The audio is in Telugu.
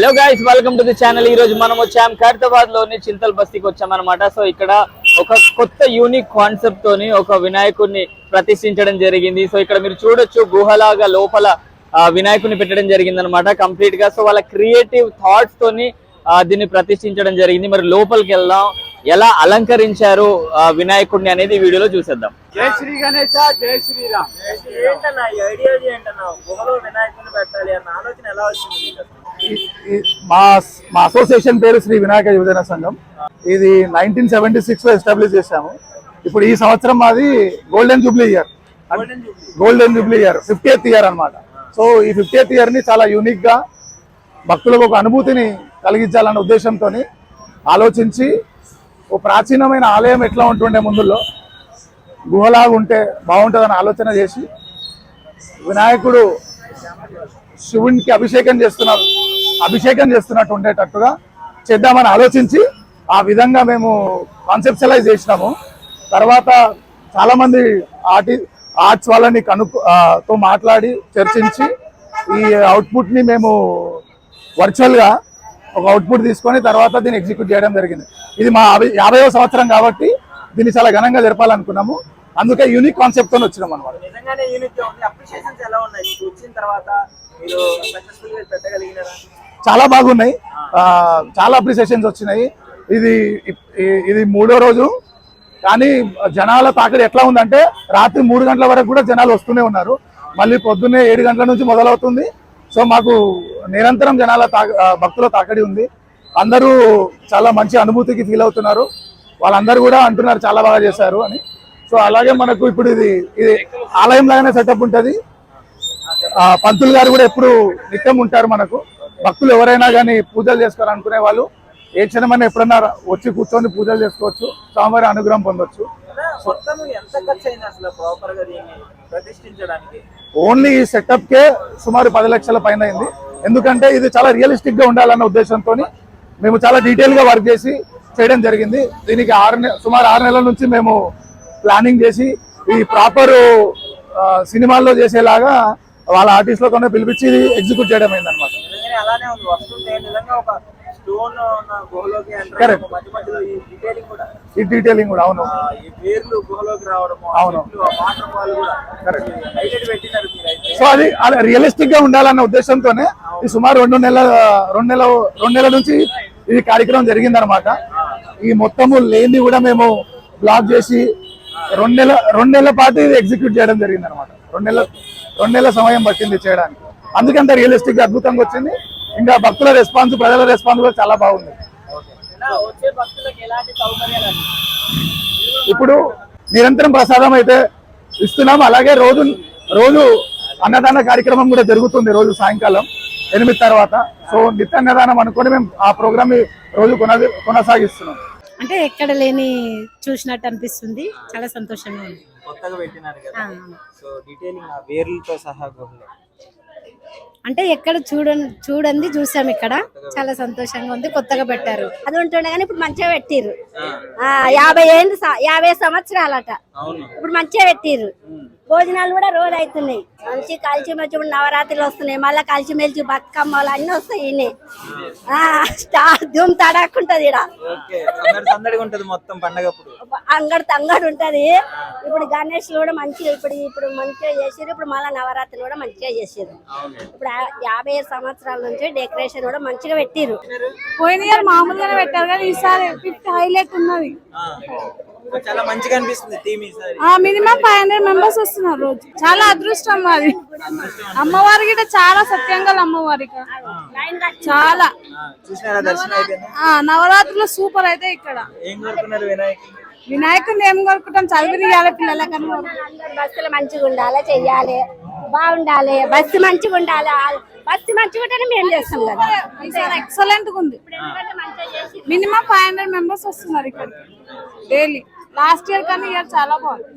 Hello guys welcome to the channel ఈ రోజు మనం వచ్చాం ఖైరతాబాద్లోని చింతల్ బస్తీకి వచ్చామన్నమాట. సో ఇక్కడ ఒక కొత్త యూనిక్ కాన్సెప్ట్ తోని ఒక వినాయకుడిని ప్రతిష్ఠించడం జరిగింది. సో ఇక్కడ మీరు చూడొచ్చు గుహలాగా లోపల వినాయకుడిని పెట్టడం జరిగింది అనమాట కంప్లీట్గా. సో వాళ్ళ క్రియేటివ్ థాట్స్ తోని దీన్ని ప్రతిష్ఠించడం జరిగింది. మరి లోపలికి వెళ్దాం. ఎలా అలంకరించారు వినాయకుడిని అనేది ఈ వీడియోలో చూసేద్దాం. జై శ్రీ గణేశ జై శ్రీరామ్. ఏంటన్నా ఈ ఐడియాలజీ ఏంటన్నా? గుహలో వినాయకుడిని పెట్టాలి అన్న ఆలోచన ఎలా వచ్చింది మా మా అసోసియేషన్ పేరు శ్రీ వినాయక యువజన సంఘం. ఇది నైన్టీన్ సెవెంటీ సిక్స్లో ఎస్టాబ్లిష్ చేశాము. ఇప్పుడు ఈ సంవత్సరం మాది golden jubilee year. Golden jubilee year fiftieth year అన్నమాట. సో ఈ ఫిఫ్టీయత్ ఇయర్ని చాలా యూనిక్గా భక్తులకు ఒక అనుభూతిని కలిగించాలన్న ఉద్దేశంతో ఆలోచించి ఓ ప్రాచీనమైన ఆలయం ఎట్లా ఉంటుండే ముందులో గుహలాగా ఉంటే బాగుంటుందని ఆలోచన చేసి వినాయకుడు శివునికి అభిషేకం చేస్తున్నారు. అభిషేకం చేస్తున్నట్టు ఉండేటట్టుగా చేద్దామని ఆలోచించి ఆ విధంగా మేము కాన్సెప్షలైజ్ చేసినాము. తర్వాత చాలా మంది ఆర్టి ఆర్ట్స్ వాళ్ళని కను తో మాట్లాడి చర్చించి ఈ అవుట్పుట్ని మేము వర్చువల్గా ఒక అవుట్పుట్ తీసుకొని తర్వాత దీన్ని ఎగ్జిక్యూట్ చేయడం జరిగింది. ఇది మా యాభై- యాభైవ సంవత్సరం కాబట్టి దీన్ని చాలా ఘనంగా జరపాలనుకున్నాము. అందుకే యూనిక్ కాన్సెప్ట్తో వచ్చినాం అనమాట నిజంగానే యూనిక్గా ఉంది. అప్రిషియేషన్స్ ఎలా ఉన్నాయి? వచ్చిన తర్వాత మీరు సక్సెస్ఫుల్గా పెట్టగలిగినారా చాలా బాగున్నాయి. చాలా అప్రిసియేషన్స్ వచ్చినాయి. ఇది ఇది మూడో రోజు. కానీ జనాల తాకిడి ఎట్లా ఉందంటే రాత్రి మూడు గంటల వరకు కూడా జనాలు వస్తూనే ఉన్నారు. మళ్ళీ పొద్దున్నే ఏడు గంటల నుంచి మొదలవుతుంది. సో మాకు నిరంతరం జనాల తాక భక్తుల తాకడి ఉంది. అందరూ చాలా మంచి అనుభూతికి ఫీల్ అవుతున్నారు. వాళ్ళందరూ కూడా అంటున్నారు చాలా బాగా చేశారు అని. సో అలాగే మనకు ఇప్పుడు ఇది ఇది ఆలయం లాగానే సెటప్ ఉంటుంది. పంతులు గారు కూడా ఎప్పుడు నిత్యం ఉంటారు మనకు. భక్తులు ఎవరైనా కానీ పూజలు చేసుకోవాలనుకునే వాళ్ళు ఏ క్షణమైనా ఎప్పుడన్నా వచ్చి కూర్చొని పూజలు చేసుకోవచ్చు స్వామివారి అనుగ్రహం పొందొచ్చు. ఓన్లీ ఈ సెటప్ కే సుమారు పది లక్షల పైన అయింది. ఎందుకంటే ఇది చాలా రియలిస్టిక్గా ఉండాలన్న ఉద్దేశంతో మేము చాలా డీటెయిల్గా వర్క్ చేసి చేయడం జరిగింది. దీనికి ఆరు సుమారు ఆరు నెలల నుంచి మేము ప్లానింగ్ చేసి ఈ ప్రాపర్ సినిమాల్లో చేసేలాగా వాళ్ళ ఆర్టిస్టులతోనే పిలిపించి ఎగ్జిక్యూట్ చేయడం అయిందనమాట అలానే ఉంది. వస్తుంటే నిజంగా ఒక స్టోన్ గుహలోకి. అవ్వడం, మధ్య మధ్యలో ఈ డీటెయిలింగ్ కూడా. ఈ డీటెయిలింగ్ కూడా అవును. ఈ వేర్లు గుహలోకి రావడము అవును. వాటర్ ఫాల్ కూడా. హైలైట్ పెట్టినారు మీరైతే. సో అది అది రియలిస్టిక్గా ఉండాలన్న ఉద్దేశంతోనే ఈ సుమారు రెండు నెలల రెండు నెలల రెండు నెలల నుంచి ఇది కార్యక్రమం జరిగిందనమాట ఈ మొత్తము లేని కూడా మేము బ్లాక్ చేసి రెండు నెలల రెండు నెలల పాటు ఇది ఎగ్జిక్యూట్ చేయడం జరిగింది అనమాట రెండు నెలల రెండు నెలల సమయం పట్టింది చేయడానికి. అందుకంత రియలిస్టిక్గా అద్భుతంగా వచ్చింది. ఇంకా భక్తుల రెస్పాన్స్ ప్రజల రెస్పాన్స్ కూడా చాలా బాగుంది? ఇప్పుడు నిరంతరం ప్రసాదం అయితే ఇస్తున్నాం. అలాగే రోజు రోజు అన్నదాన కార్యక్రమం కూడా జరుగుతుంది రోజు సాయంకాలం ఎనిమిది తర్వాత. సో నిత్య అన్నదానం అనుకొని మేము ఆ ప్రోగ్రామ్ రోజు కొనసాగిస్తున్నాం. అంటే ఎక్కడ లేని చూసినట్టు అనిపిస్తుంది. చాలా సంతోషంగా ఉంది. కొత్తగా పెట్టినారు కదా. సో డీటెయిలింగ్ ఆ వేర్లతో సహా అంటే ఎక్కడ చూడండి చూడండి చూసాం ఇక్కడ. చాలా సంతోషంగా ఉంది కొత్తగా పెట్టారు. అది ఉంటుండే కానీ ఇప్పుడు మంచిగా పెట్టిర్రు. ఆ, యాభై ఏళ్ళు యాభై సంవత్సరాలట. ఇప్పుడు మంచిగా పెట్టిర్రు. భోజనాలు కూడా రోజు అవుతున్నాయి. మంచి కలిసి ఇప్పుడు నవరాత్రులు వస్తున్నాయి. మళ్ళీ కలిసి మెలిసి బతుకమ్మలు అన్ని వస్తాయి. ఆ స్టార్ ధూమ్ తడాకుంటది ఇక్కడ ఓకే. సందడి సందడిగా ఉంటది మొత్తం పండగప్పుడు అంగడి తంగడి ఉంటది. ఇప్పుడు గణేష్ కూడా మంచిగా ఇప్పుడు ఇప్పుడు మంచిగా చేసిర్రు. ఇప్పుడు మళ్ళీ నవరాత్రులు కూడా మంచిగా చేసిర్రు. ఇప్పుడు యాభై ఐదు సంవత్సరాల నుంచి డెకరేషన్ కూడా మంచిగా పెట్టిర్రు. పోయిన ఇయర్ మామూలుగానే పెట్టారు కానీ ఈసారి ఫిఫ్త్ హైలైట్ ఉన్నది. ఆ. చాలా మంచిగా అనిపిస్తుంది థీమ్ ఈసారి. ఆ మినిమం ఫైవ్ హండ్రెడ్ మెంబర్స్ వస్తున్నారు రోజు. చాలా అదృష్టం మాది అమ్మవారి గిట్ట చాలా సత్యంగా అమ్మవారికి. చాలా. చూసినారా? దర్శనం అయిపోయిందా? ఆ నవరాత్రులు సూపర్ అయితే ఇక్కడ. ఏం కోరుకున్నారు వినాయక్? వినాయకుడిని ఏం కోరుకుంటాం? చదివినియాలి పిల్లలకని కోరుకుంటాం. అందరు బస్సులు మంచిగా ఉండాలి చెయ్యాలి. బాగుండాలి బస్సు మంచిగా ఉండాలి బస్సు మంచిగా ఉంటేనే మేము చేస్తాం కదా. ఎక్సలెంట్గా ఉంది. మినిమం ఫైవ్ హండ్రెడ్ మెంబర్స్ వస్తున్నారు ఇక్కడ డైలీ లాస్ట్ ఇయర్ కానీ ఇయర్ చాలా బాగుంది.